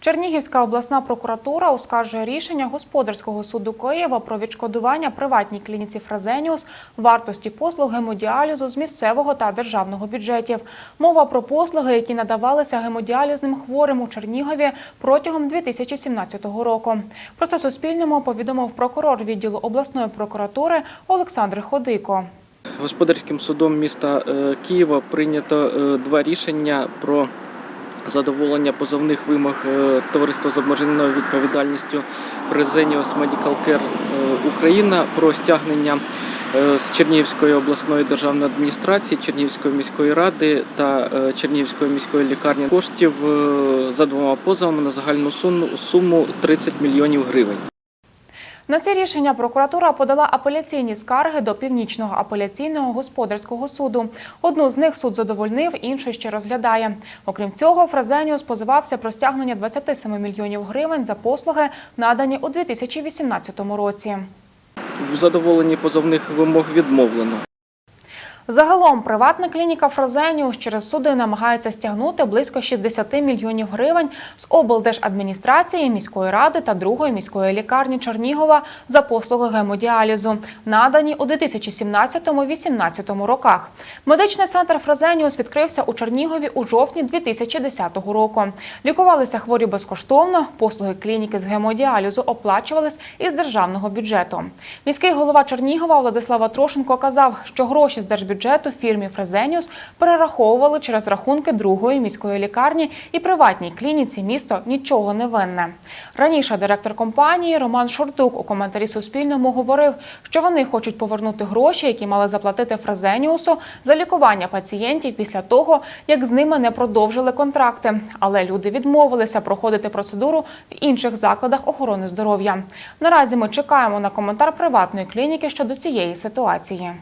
Чернігівська обласна прокуратура оскаржує рішення господарського суду Києва про відшкодування приватній клініці Фразеніус вартості послуг гемодіалізу з місцевого та державного бюджетів. Мова про послуги, які надавалися гемодіалізним хворим у Чернігові протягом 2017 року. Про це Суспільному повідомив прокурор відділу обласної прокуратури Олександр Ходико. Господарським судом міста е, Києва прийнято е, два рішення про задоволення позовних вимог е, товариства з обмеженою відповідальністю Fresenius Medical Care е, Україна про стягнення е, з Чернігівської обласної державної адміністрації, Чернігівської міської ради та Чернігівської міської лікарні коштів за двома позовами на загальну суму 30 мільйонів гривень. На ці рішення прокуратура подала апеляційні скарги до північного апеляційного господарського суду. Одну з них суд задовольнив, іншу ще розглядає. Окрім цього, Фразеніус позивався про стягнення 27 мільйонів гривень за послуги, надані у 2018 році. В задоволенні позовних вимог відмовлено. Загалом приватна клініка Фразеніус через суди намагається стягнути близько 60 мільйонів гривень з облдержадміністрації, міської ради та другої міської лікарні Чернігова за послуги гемодіалізу, надані у 2017-2018 роках. Медичний центр Фразеніус відкрився у Чернігові у жовтні 2010 року. Лікувалися хворі безкоштовно. Послуги клініки з гемодіалізу оплачувались із державного бюджету. Міський голова Чернігова Владислава Трошенко казав, що гроші з держбюджету фірмі Фрезеніус перераховували через рахунки другої міської лікарні і приватній клініці місто нічого не винне. Раніше директор компанії Роман Шортук у коментарі Суспільному говорив, що вони хочуть повернути гроші, які мали заплатити Фрезеніусу за лікування пацієнтів після того, як з ними не продовжили контракти. Але люди відмовилися проходити процедуру в інших закладах охорони здоров'я. Наразі ми чекаємо на коментар приватної клініки щодо цієї ситуації.